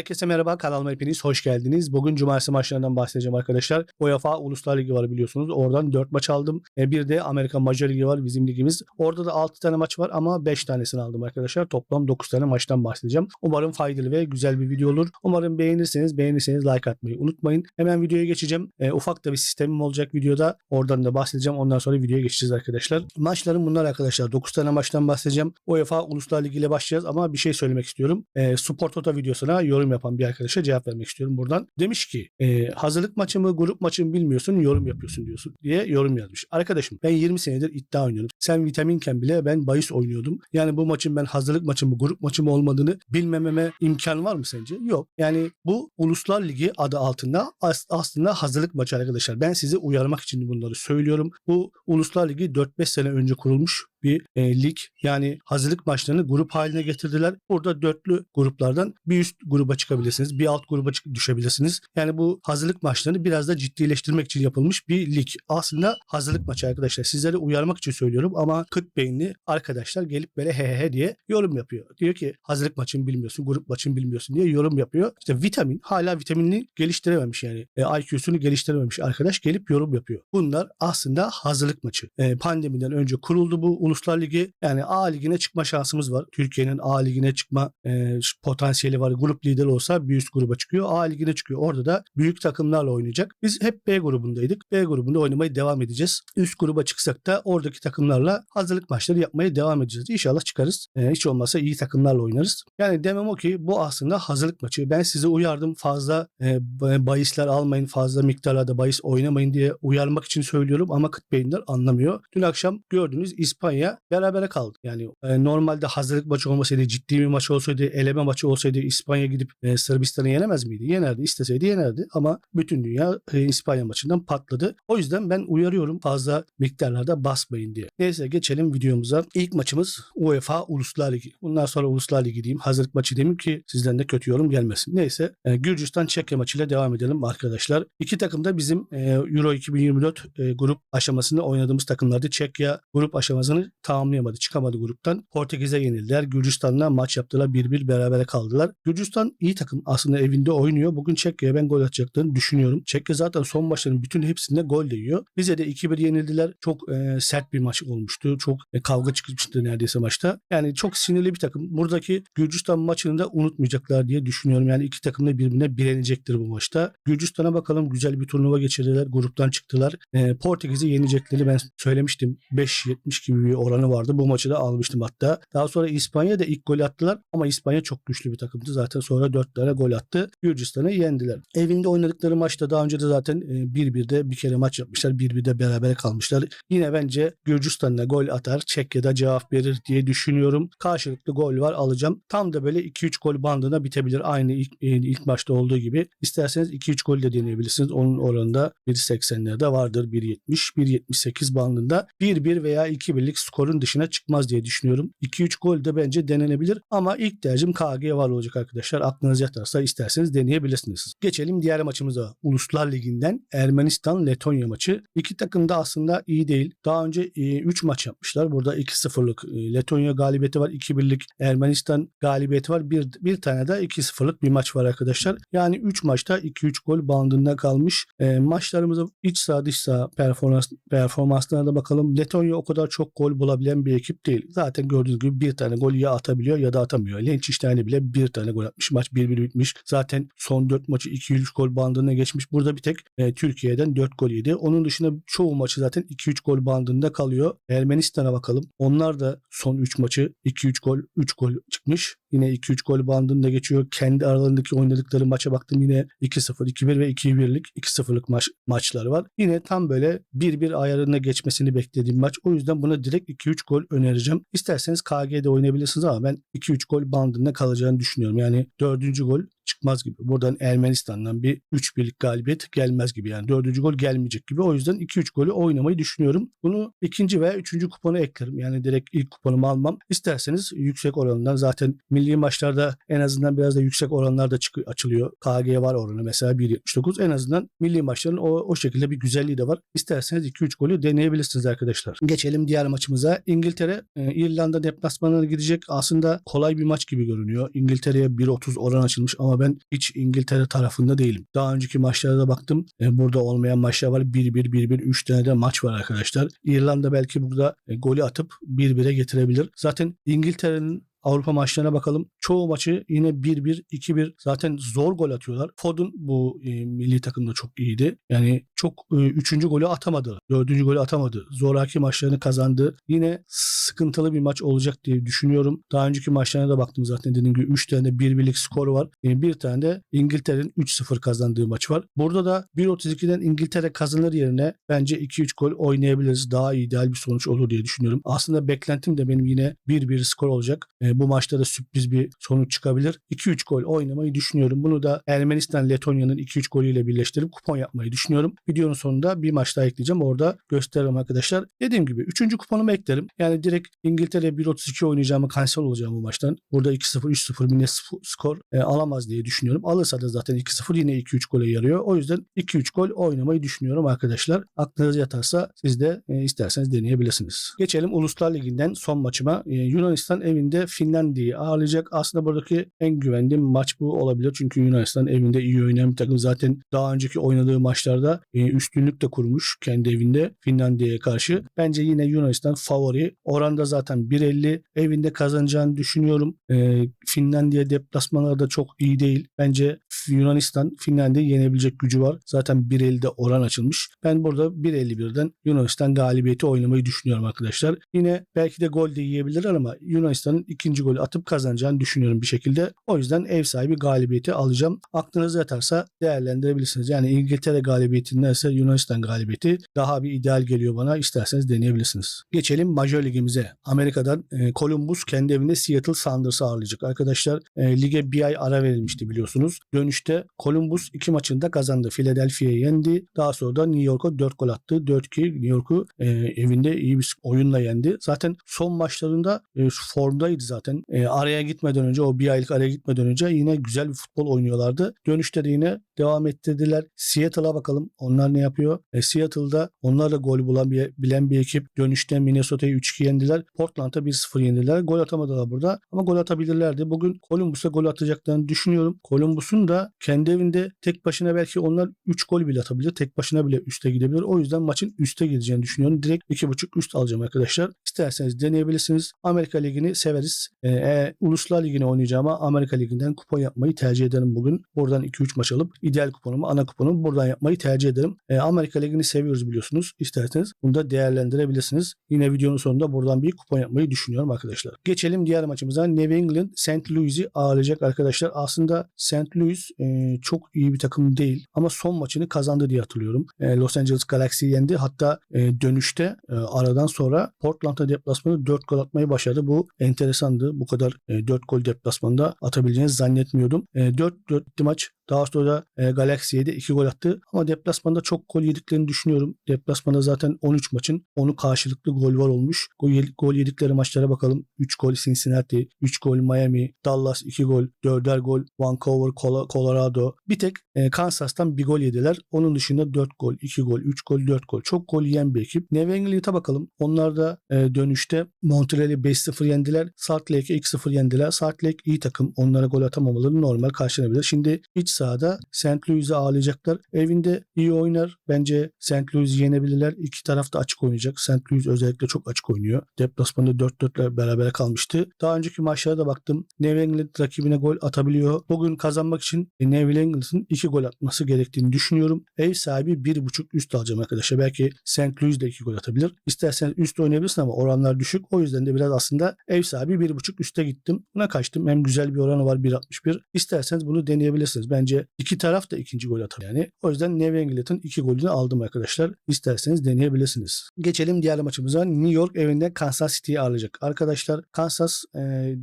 Herkese merhaba kanalıma hepiniz hoş geldiniz. Bugün cumartesi maçlarından bahsedeceğim arkadaşlar. UEFA Uluslar Ligi var biliyorsunuz. Oradan 4 maç aldım. E, bir de Amerika Major Ligi var bizim ligimiz. Orada da 6 tane maç var ama 5 tanesini aldım arkadaşlar. Toplam 9 tane maçtan bahsedeceğim. Umarım faydalı ve güzel bir video olur. Umarım beğenirseniz beğenirseniz like atmayı unutmayın. Hemen videoya geçeceğim. E, ufak da bir sistemim olacak videoda. Oradan da bahsedeceğim. Ondan sonra videoya geçeceğiz arkadaşlar. Maçlarım bunlar arkadaşlar. 9 tane maçtan bahsedeceğim. UEFA Uluslar Ligi ile başlayacağız ama bir şey söylemek istiyorum. E, Spor Toto videosuna yorum yapan bir arkadaşa cevap vermek istiyorum buradan. Demiş ki e, hazırlık maçı mı grup maçı mı bilmiyorsun yorum yapıyorsun diyorsun diye yorum yazmış. Arkadaşım ben 20 senedir iddia oynuyorum. Sen vitaminken bile ben bahis oynuyordum. Yani bu maçın ben hazırlık maçı mı grup maçı mı olmadığını bilmememe imkan var mı sence? Yok. Yani bu Uluslar Ligi adı altında as- aslında hazırlık maçı arkadaşlar. Ben sizi uyarmak için bunları söylüyorum. Bu Uluslar Ligi 4-5 sene önce kurulmuş bir e, lig. Yani hazırlık maçlarını grup haline getirdiler. Burada dörtlü gruplardan bir üst gruba çıkabilirsiniz. Bir alt gruba düşebilirsiniz. Yani bu hazırlık maçlarını biraz da ciddileştirmek için yapılmış bir lig. Aslında hazırlık maçı arkadaşlar. Sizleri uyarmak için söylüyorum ama kıt beyinli arkadaşlar gelip böyle he he he diye yorum yapıyor. Diyor ki hazırlık maçını bilmiyorsun, grup maçını bilmiyorsun diye yorum yapıyor. İşte vitamin hala vitaminini geliştirememiş yani. E, IQ'sunu geliştirememiş arkadaş gelip yorum yapıyor. Bunlar aslında hazırlık maçı. E, pandemiden önce kuruldu bu Uluslar Ligi. Yani A ligine çıkma şansımız var. Türkiye'nin A ligine çıkma e, potansiyeli var. Grup lideri olsa bir üst gruba çıkıyor. A ligine çıkıyor. Orada da büyük takımlarla oynayacak. Biz hep B grubundaydık. B grubunda oynamaya devam edeceğiz. Üst gruba çıksak da oradaki takımlarla hazırlık maçları yapmaya devam edeceğiz. İnşallah çıkarız. E, hiç olmazsa iyi takımlarla oynarız. Yani demem o ki bu aslında hazırlık maçı. Ben size uyardım fazla e, ba- bahisler almayın, fazla miktarlarda bahis oynamayın diye uyarmak için söylüyorum ama kıt beyinler anlamıyor. Dün akşam gördüğünüz İspanya berabere kaldı. Yani e, normalde hazırlık maçı olmasaydı, ciddi bir maç olsaydı, eleme maçı olsaydı İspanya gidip e, Sırbistan'ı yenemez miydi? Yenerdi. isteseydi yenerdi ama bütün dünya e, İspanya maçından patladı. O yüzden ben uyarıyorum fazla miktarlarda basmayın diye. Neyse geçelim videomuza. İlk maçımız UEFA Uluslar Ligi. Bundan sonra Uluslar Ligi diyeyim. Hazırlık maçı demeyeyim ki sizden de kötü yorum gelmesin. Neyse e, Gürcistan Çekya maçıyla devam edelim arkadaşlar. İki takım da bizim e, Euro 2024 e, grup aşamasında oynadığımız takımlardı. Çekya grup aşamasını tamamlayamadı. Çıkamadı gruptan. Portekiz'e yenildiler. Gürcistan'la maç yaptılar. 1-1 berabere kaldılar. Gürcistan iyi takım. Aslında evinde oynuyor. Bugün Çekya'ya ben gol atacaklarını düşünüyorum. Çekya zaten son maçların bütün hepsinde gol de. Bize de 2-1 yenildiler. Çok e, sert bir maç olmuştu. Çok e, kavga çıkmıştı neredeyse maçta. Yani çok sinirli bir takım. Buradaki Gürcistan maçını da unutmayacaklar diye düşünüyorum. Yani iki takım da birbirine bilenecektir bu maçta. Gürcistan'a bakalım güzel bir turnuva geçirdiler. Gruptan çıktılar. E, Portekiz'i yenecekleri ben söylemiştim. 5-70 gibi bir oranı vardı. Bu maçı da almıştım hatta. Daha sonra İspanya da ilk gol attılar ama İspanya çok güçlü bir takımdı. Zaten sonra 4 tane gol attı. Gürcistan'ı yendiler. Evinde oynadıkları maçta daha önce de zaten e, 1-1'de bir kere maç yapmışlar. 1-1'de beraber kalmışlar. Yine bence Gürcistan'da gol atar. Çekya'da cevap verir diye düşünüyorum. Karşılıklı gol var alacağım. Tam da böyle 2-3 gol bandına bitebilir. Aynı ilk, e, ilk maçta olduğu gibi. İsterseniz 2-3 gol de deneyebilirsiniz. Onun oranında 1.80'lerde vardır. 1.70, 1.78 bandında 1-1 veya 2-1'lik skorun dışına çıkmaz diye düşünüyorum. 2-3 gol de bence denenebilir ama ilk tercihim KG var olacak arkadaşlar. Aklınız yatarsa isterseniz deneyebilirsiniz. Geçelim diğer maçımıza. Uluslar Ligi'nden Ermenistan-Letonya maçı. İki takım da aslında iyi değil. Daha önce 3 maç yapmışlar. Burada 2-0'lık e, Letonya galibiyeti var. 2-1'lik Ermenistan galibiyeti var. Bir, bir tane de 2-0'lık bir maç var arkadaşlar. Yani 3 maçta 2-3 gol bandında kalmış. E, maçlarımıza iç saha dış saha performans, performanslarına da bakalım. Letonya o kadar çok gol bulabilen bir ekip değil. Zaten gördüğünüz gibi bir tane gol ya atabiliyor ya da atamıyor. Liechtenstein'e bile bir tane gol atmış. Maç 1-1 bitmiş. Zaten son 4 maçı 2-3 gol bandına geçmiş. Burada bir tek e, Türkiye'den 4 gol yedi. Onun dışında çoğu maçı zaten 2-3 gol bandında kalıyor. Ermenistan'a bakalım. Onlar da son 3 maçı 2-3 gol 3 gol çıkmış. Yine 2-3 gol bandında geçiyor. Kendi aralarındaki oynadıkları maça baktım yine 2-0, 2-1 ve 2-1'lik 2-0'lık maç, maçları var. Yine tam böyle 1-1 ayarına geçmesini beklediğim maç. O yüzden buna direkt 2-3 gol önereceğim. İsterseniz KG'de oynayabilirsiniz ama ben 2-3 gol bandında kalacağını düşünüyorum. Yani 4. gol çıkmaz gibi. Buradan Ermenistan'dan bir 3 birlik galibiyet gelmez gibi. Yani dördüncü gol gelmeyecek gibi. O yüzden 2-3 golü oynamayı düşünüyorum. Bunu ikinci veya üçüncü kupona eklerim. Yani direkt ilk kuponumu almam. İsterseniz yüksek oranından zaten milli maçlarda en azından biraz da yüksek oranlarda çıkıyor, açılıyor. KG var oranı mesela 1.79. En azından milli maçların o, o şekilde bir güzelliği de var. İsterseniz 2-3 golü deneyebilirsiniz arkadaşlar. Geçelim diğer maçımıza. İngiltere e, İrlanda deplasmanına gidecek. Aslında kolay bir maç gibi görünüyor. İngiltere'ye 1.30 oran açılmış ama ben hiç İngiltere tarafında değilim. Daha önceki maçlara da baktım. E, burada olmayan maçlar var. 1-1, 1-1, 3 tane de maç var arkadaşlar. İrlanda belki burada e, golü atıp 1-1'e getirebilir. Zaten İngiltere'nin Avrupa maçlarına bakalım. Çoğu maçı yine 1-1, 2-1 zaten zor gol atıyorlar. Foden bu e, milli takımda çok iyiydi. Yani çok e, üçüncü golü atamadı. Dördüncü golü atamadı. Zoraki maçlarını kazandı. Yine sıkıntılı bir maç olacak diye düşünüyorum. Daha önceki maçlarına da baktım zaten dediğim gibi 3 tane de 1-1'lik skor var. E, bir tane de İngiltere'nin 3-0 kazandığı maç var. Burada da 1.32'den İngiltere kazanır yerine bence 2-3 gol oynayabiliriz. Daha ideal bir sonuç olur diye düşünüyorum. Aslında beklentim de benim yine 1-1 skor olacak. E, bu maçta da sürpriz bir sonuç çıkabilir. 2-3 gol oynamayı düşünüyorum. Bunu da Ermenistan Letonya'nın 2-3 golüyle birleştirip kupon yapmayı düşünüyorum. Videonun sonunda bir maç daha ekleyeceğim. Orada gösteririm arkadaşlar. Dediğim gibi 3. kuponumu eklerim. Yani direkt İngiltere 1.32 oynayacağımı kanser olacağım bu maçtan. Burada 2-0 3-0 bir skor e, alamaz diye düşünüyorum. Alırsa da zaten 2-0 yine 2-3 gole yarıyor. O yüzden 2-3 gol oynamayı düşünüyorum arkadaşlar. Aklınız yatarsa siz de e, isterseniz deneyebilirsiniz. Geçelim Uluslar Ligi'nden son maçıma. E, Yunanistan evinde Finlandiya'yı ağırlayacak. Aslında buradaki en güvendiğim maç bu olabilir. Çünkü Yunanistan evinde iyi oynayan bir takım. Zaten daha önceki oynadığı maçlarda e, üstünlük de kurmuş kendi evinde Finlandiya'ya karşı. Bence yine Yunanistan favori. Oranda zaten 1.50 evinde kazanacağını düşünüyorum. E, Finlandiya deplasmanları da çok iyi değil. Bence Yunanistan Finlandiya'yı yenebilecek gücü var. Zaten 1.50'de oran açılmış. Ben burada 1.51'den Yunanistan galibiyeti oynamayı düşünüyorum arkadaşlar. Yine belki de gol de yiyebilirler ama Yunanistan'ın ikinci golü atıp kazanacağını düşünüyorum bir şekilde. O yüzden ev sahibi galibiyeti alacağım. Aklınıza yatarsa değerlendirebilirsiniz. Yani İngiltere galibiyetindense Yunanistan galibiyeti daha bir ideal geliyor bana. İsterseniz deneyebilirsiniz. Geçelim Major Ligimize. Amerika'dan e, Columbus kendi evinde Seattle Sounders'ı ağırlayacak. Arkadaşlar e, lige bir ay ara verilmişti biliyorsunuz. Dönüşte Columbus iki maçında kazandı. Philadelphia'yı yendi. Daha sonra da New York'a 4 gol attı. 4-2 New York'u e, evinde iyi bir oyunla yendi. Zaten son maçlarında e, formdaydı zaten. E, araya gitmeden önce o bir aylık araya gitmeden önce yine güzel bir futbol oynuyorlardı. Dönüşte de yine devam ettirdiler. Seattle'a bakalım. Onlar ne yapıyor? E, Seattle'da onlar da gol bulan bir, bilen bir ekip. Dönüşte Minnesota'yı 3-2 yendiler. Portland'a 1-0 yendiler. Gol atamadılar burada ama gol atabilirlerdi. Bugün Columbus'a gol atacaklarını düşünüyorum. Columbus'un da kendi evinde tek başına belki onlar 3 gol bile atabilir. Tek başına bile üste gidebilir. O yüzden maçın üste gideceğini düşünüyorum. Direkt 2.5 üst alacağım arkadaşlar. İsterseniz deneyebilirsiniz. Amerika Ligi'ni severiz. Ee, e, Uluslar Ligi'ni oynayacağıma Amerika Ligi'nden kupon yapmayı tercih ederim bugün. Buradan 2-3 maç alıp ideal kuponumu, ana kuponumu buradan yapmayı tercih ederim. Ee, Amerika Ligi'ni seviyoruz biliyorsunuz. İsterseniz bunu da değerlendirebilirsiniz. Yine videonun sonunda buradan bir kupon yapmayı düşünüyorum arkadaşlar. Geçelim diğer maçımıza. New England St. Louis'i ağırlayacak arkadaşlar. Aslında St. Louis e, çok iyi bir takım değil ama son maçını kazandı diye hatırlıyorum. E, Los Angeles Galaxy'yi yendi. Hatta e, dönüşte e, aradan sonra Portland'a deplasmanı 4 gol atmayı başardı. Bu enteresandı. Bu kadar e, 4 gol deplasmanda atabileceğini zannetmiyordum. E, 4-4 bitti maç. Daha sonra e, Galaxy'ye de 2 gol attı. Ama deplasmanda çok gol yediklerini düşünüyorum. Deplasmanda zaten 13 maçın 10'u karşılıklı gol var olmuş. Gol, gol yedikleri maçlara bakalım. 3 gol Cincinnati, 3 gol Miami, Dallas 2 gol, 4'er gol Vancouver, Colorado. Bir tek e, Kansas'tan bir gol yediler. Onun dışında 4 gol, 2 gol, 3 gol, 4 gol. Çok gol yiyen bir ekip. New England'a bakalım. Onlar da e, dönüşte Montreal'i 5-0 yendiler. Salt Lake'e 2-0 yendiler. Salt Lake iyi takım. Onlara gol atamamaları normal karşılanabilir. Şimdi iç sahada St. Louis'i ağırlayacaklar. Evinde iyi oynar. Bence St. Louis'i yenebilirler. İki taraf da açık oynayacak. St. Louis özellikle çok açık oynuyor. Deplasmanda 4-4'le beraber kalmıştı. Daha önceki maçlara da baktım. New England rakibine gol atabiliyor. Bugün kazanmak için New England'ın 2 gol atması gerektiğini düşünüyorum. Ev sahibi 1.5 üst alacağım arkadaşlar. Belki St. Louis de 2 gol atabilir. İsterseniz üst oynayabilirsin ama oranlar düşük. O yüzden de biraz aslında ev sahibi 1.5 üste gittim. Buna kaçtım. Hem güzel bir oranı var 1.61. İsterseniz bunu deneyebilirsiniz. Bence iki taraf da ikinci gol atar yani. O yüzden New England'ın iki golünü aldım arkadaşlar. İsterseniz deneyebilirsiniz. Geçelim diğer maçımıza. New York evinde Kansas City'yi ağırlayacak. Arkadaşlar Kansas e,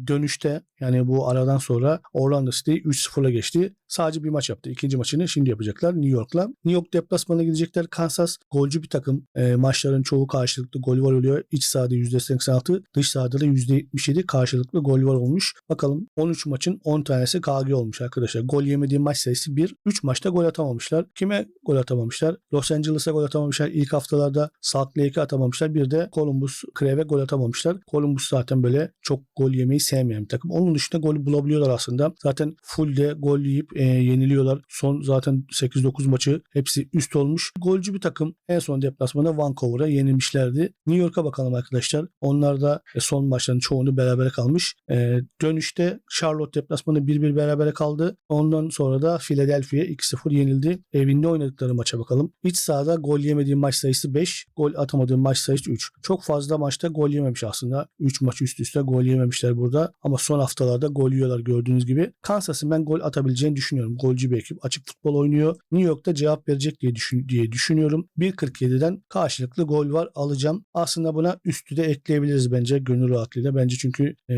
dönüşte yani bu aradan sonra Orlando City 3-0'la geçti. Sadece bir maç yaptı. İkinci maçını şimdi yapacaklar New York'la. New York deplasmanına gidecekler. Kansas golcü bir takım. E, maçların çoğu karşılıklı gol var oluyor. İç sahada %86, dış sahada da %77 karşılıklı gol var olmuş. Bakalım 13 maçın 10 tanesi KG olmuş arkadaşlar. Gol yemediği maç sayısı 1. 3 maçta gol atamamışlar. Kime gol atamamışlar? Los Angeles'a gol atamamışlar. İlk haftalarda Salt Lake'e atamamışlar. Bir de Columbus Crev'e gol atamamışlar. Columbus zaten böyle çok gol yemeyi sevmeyen bir takım. Onun dışında gol bulabiliyorlar aslında. Zaten full de gol yiyip e, yeniliyorlar. Son zaten 8-9 maçı hepsi üst olmuş. Golcü bir takım en son deplasmanda Vancouver'a yenilmişlerdi. New York'a bakalım arkadaşlar. Onlar da e, son maçların çoğunu berabere kalmış. E, dönüşte Charlotte deplasmanı 1-1 berabere kaldı. Ondan sonra da Philadelphia 2-0 yenildi. Evinde oynadıkları maça bakalım. İç sahada gol yemediği maç sayısı 5. Gol atamadığı maç sayısı 3. Çok fazla maçta gol yememiş aslında. 3 maç üst üste gol yememişler burada. Ama son haftalarda gol yiyorlar gördüğünüz gibi. Kansas'ın ben gol atabileceğini düşünüyorum. Golcü bir ekip. Açık futbol oynuyor. New York'ta cevap verecek diye, düşün, diye düşünüyorum. 1.47'den karşılıklı gol var alacağım. Aslında buna üstü de ekleyebiliriz bence gönül rahatlığıyla. Bence çünkü e,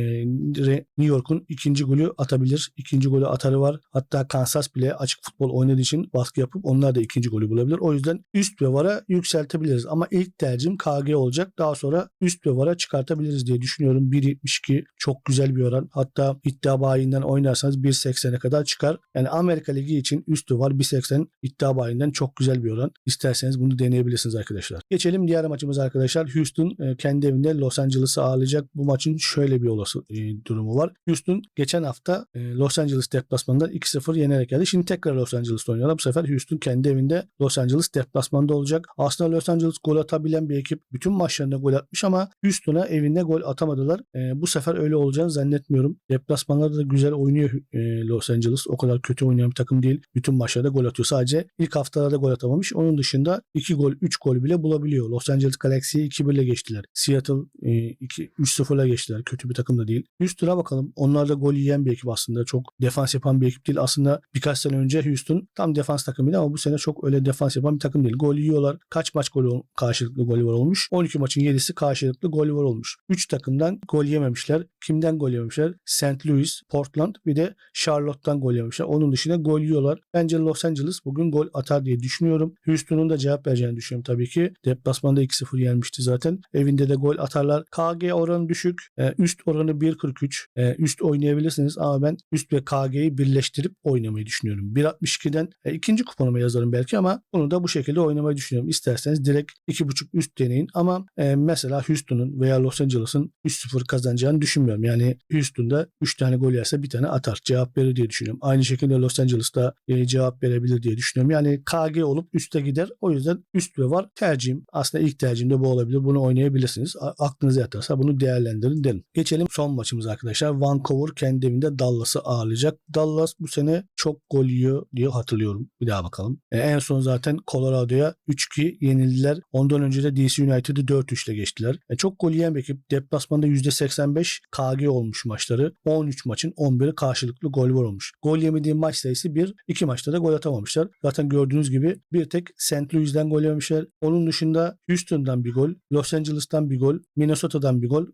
New York'un ikinci golü atabilir. İkinci golü atarı var. Hatta Kansas bile açık futbol oynadığı için baskı yapıp onlar da ikinci golü bulabilir. O yüzden üst ve vara yükseltebiliriz. Ama ilk tercihim KG olacak. Daha sonra üst ve vara çıkartabiliriz diye düşünüyorum. 1.72 çok güzel bir oran. Hatta iddia bayinden oynarsanız 1.80'e kadar çıkar. Yani Amerika Ligi için üstü var 1.80 iddia bayinden çok güzel bir oran. İsterseniz bunu deneyebilirsiniz arkadaşlar. Geçelim diğer maçımız arkadaşlar. Houston e, kendi evinde Los Angeles'ı ağırlayacak. Bu maçın şöyle bir olası e, durumu var. Houston geçen hafta e, Los Angeles deplasmanında 2-0 yenerek geldi. Şimdi tekrar Los Angeles'ta oynuyorlar. Bu sefer Houston kendi evinde Los Angeles deplasmanında olacak. Aslında Los Angeles gol atabilen bir ekip. Bütün maçlarında gol atmış ama Houston'a evinde gol atamadılar. bu sefer öyle olacağını zannetmiyorum. Deplasmanlarda da güzel oynuyor Los Angeles. O kadar kötü oynayan bir takım değil. Bütün maçlarda gol atıyor. Sadece ilk haftalarda gol atamamış. Onun dışında 2 gol, 3 gol bile bulabiliyor. Los Angeles Galaxy'yi 2-1 ile geçtiler. Seattle e, 3-0 ile geçtiler. Kötü bir takım da değil. Houston'a bakalım. Onlar da gol yiyen bir ekip aslında. Çok defans yapan bir ekip değil. Aslında birkaç sene önce Houston tam defans takımıydı ama bu sene çok öyle defans yapan bir takım değil. Gol yiyorlar. Kaç maç gol karşılıklı gol var olmuş? 12 maçın 7'si karşılıklı gol var olmuş. 3 takımdan gol yememişler. Kimden gol yememişler? St. Louis, Portland bir de Charlotte'dan gol yememişler. Onun dışında gol yiyorlar. Bence Los Angeles bugün gol atar diye düşünüyorum. Houston'un da cevap vereceğini düşünüyorum tabii ki. Deplasmanda 2-0 yenmişti zaten. Evinde de gol atarlar. KG oranı düşük. E, üst oranı 1.43. E, üst oynayabilirsiniz ama ben üst ve KG'yi birleştirip oynamayı düşünüyorum. 1.62'den e, ikinci kuponuma yazarım belki ama bunu da bu şekilde oynamayı düşünüyorum. İsterseniz direkt 2.5 üst deneyin ama e, mesela Houston'un veya Los Angeles'ın 3-0 kazanacağını düşünmüyorum. Yani Houston'da 3 tane gol yerse bir tane atar. Cevap verir diye düşünüyorum. Aynı şekilde Los Angeles'ta e, cevap verebilir diye düşünüyorum. Yani KG olup üste gider. O yüzden üst ve var. Tercihim aslında ilk tercihim de bu olabilir. Bunu oynayabilirsiniz. A- Aklınıza yatarsa bunu değerlendirin derim. Geçelim son maçımız arkadaşlar. Vancouver kendi evinde Dallas'ı ağırlayacak. Dallas bu sene çok gol yiyor diye hatırlıyorum. Bir daha bakalım. E, en son zaten Colorado'ya 3-2 yenildiler. Ondan önce de DC United'ı 4-3 ile geçtiler. E, çok gol yiyen bir ekip. Deplasmanda %85 KG olmuş maçları. 13 maçın 11'i karşılıklı gol var olmuş. Gol yemediği maç sayısı 1. 2 maçta da gol atamamışlar. Zaten gördüğünüz gibi bir tek St. Louis'den gol yemişler. Onun dışında Houston'dan bir gol, Los Angeles'tan bir gol, Minnesota'dan bir gol.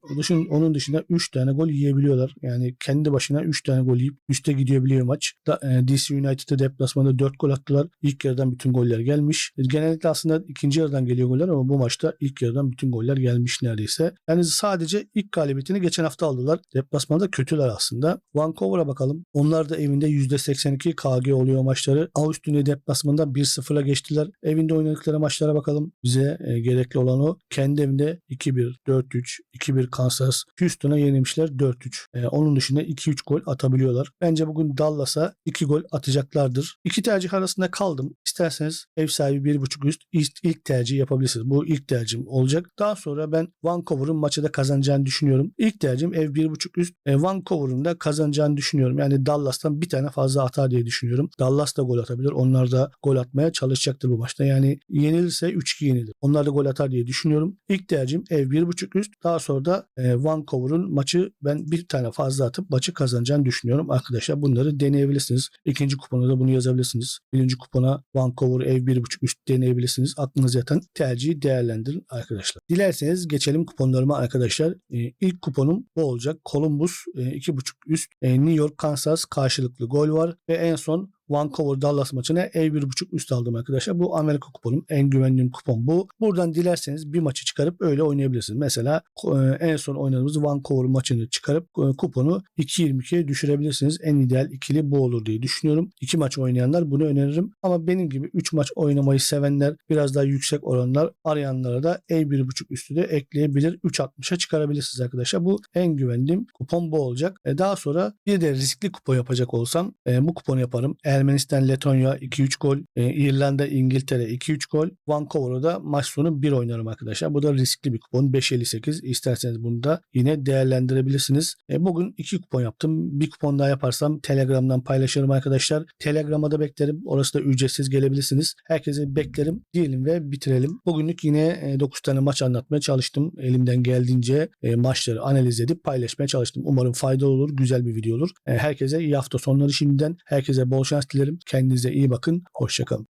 Onun dışında 3 tane gol yiyebiliyorlar. Yani kendi başına 3 tane gol yiyip üste gidebiliyor maç. Da, e, DC United'da deplasmanda 4 gol attılar. İlk yarıdan bütün goller gelmiş. E, genellikle aslında ikinci yarıdan geliyor goller ama bu maçta ilk yarıdan bütün goller gelmiş neredeyse. Yani sadece ilk galibiyetini geçen hafta aldılar. Deplasmanda kötüler aslında. Vancouver'a bakalım. Onlar da evinde %82 KG oluyor maçları. Austin'e deplasmanda 1-0'la geçtiler. Evinde oynadıkları maçlara bakalım. Bize e, gerekli olan o. Kendi evinde 2-1, 4-3, 2-1 Kansas. Houston'a yenilmişler 4-3. E, onun dışında 2-3 gol atabiliyorlar. Bence bugün Dallas'a 2 gol atacaklardır. İki tercih arasında kaldım. İsterseniz ev sahibi 1.5 üst ilk tercih yapabilirsiniz. Bu ilk tercihim olacak. Daha sonra ben Vancouver'ın maçı da kazanacağını düşünüyorum. İlk tercihim ev 1.5 üst. E, Vancouver'ın da kazanacağını düşünüyorum. Yani Dallas'tan bir tane fazla atar diye düşünüyorum. Dallas da gol atabilir. Onlar da gol atmaya çalışacaktır bu maçta. Yani yenilirse 3-2 yenilir. Onlar da gol atar diye düşünüyorum. İlk tercihim ev 1.5 üst. Daha sonra da e, Vancouver'ın maçı ben bir tane fazla atıp maçı kazanacağını düşünüyorum. Arkadaşlar bunları deneyebilirsiniz. İkinci kupona da bunu yazabilirsiniz. Birinci kupona Vancouver ev 1.5 üst deneyebilirsiniz. Aklınıza yatan tercihi değerlendirin arkadaşlar. Dilerseniz geçelim kuponlarıma arkadaşlar. E, ilk kuponum bu olacak. Columbus e, 2.5 üst. E, New York Kansas karşılıklı gol var ve en son Vancouver Dallas maçına ev 1.5 üst aldım arkadaşlar. Bu Amerika kuponum. En güvendiğim kupon bu. Buradan dilerseniz bir maçı çıkarıp öyle oynayabilirsiniz. Mesela e, en son oynadığımız Vancouver maçını çıkarıp e, kuponu 2.22'ye düşürebilirsiniz. En ideal ikili bu olur diye düşünüyorum. İki maç oynayanlar bunu öneririm. Ama benim gibi 3 maç oynamayı sevenler biraz daha yüksek oranlar arayanlara da ev 1.5 üstü de ekleyebilir. 3.60'a çıkarabilirsiniz arkadaşlar. Bu en güvendiğim kupon bu olacak. E, daha sonra bir de riskli kupon yapacak olsam bu kuponu yaparım. Ermenistan, Letonya 2-3 gol. E, İrlanda, İngiltere 2-3 gol. Vancouver'da maç sonu 1 oynarım arkadaşlar. Bu da riskli bir kupon. 5.58. İsterseniz bunu da yine değerlendirebilirsiniz. E, bugün 2 kupon yaptım. Bir kupon daha yaparsam Telegram'dan paylaşırım arkadaşlar. Telegram'a da beklerim. Orası da ücretsiz gelebilirsiniz. Herkese beklerim diyelim ve bitirelim. Bugünlük yine 9 tane maç anlatmaya çalıştım. Elimden geldiğince e, maçları analiz edip paylaşmaya çalıştım. Umarım faydalı olur. Güzel bir video olur. E, herkese iyi hafta sonları şimdiden. Herkese bol şans dilerim. Kendinize iyi bakın. Hoşçakalın.